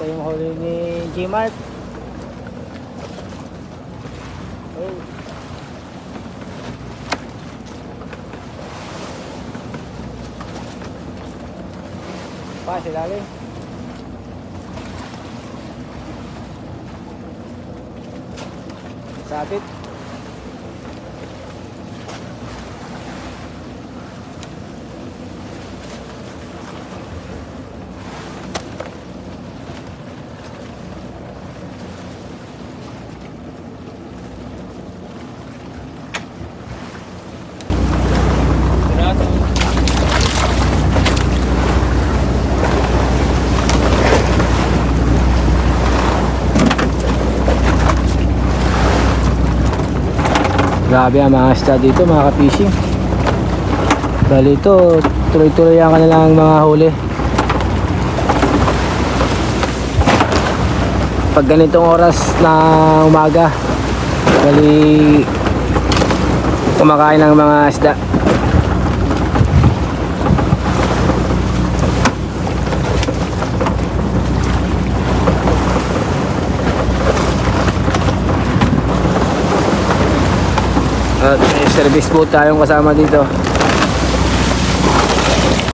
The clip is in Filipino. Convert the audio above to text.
Ito yung huli ni G-Mart. Oh. Pa, sila rin. Sabit. Grabe ang mga isda dito mga ka-fishing. Bali ito, tuloy-tuloy ang kanilang mga huli. Pag ganitong oras na umaga, bali kumakain ng mga isda. At may service boat tayong kasama dito.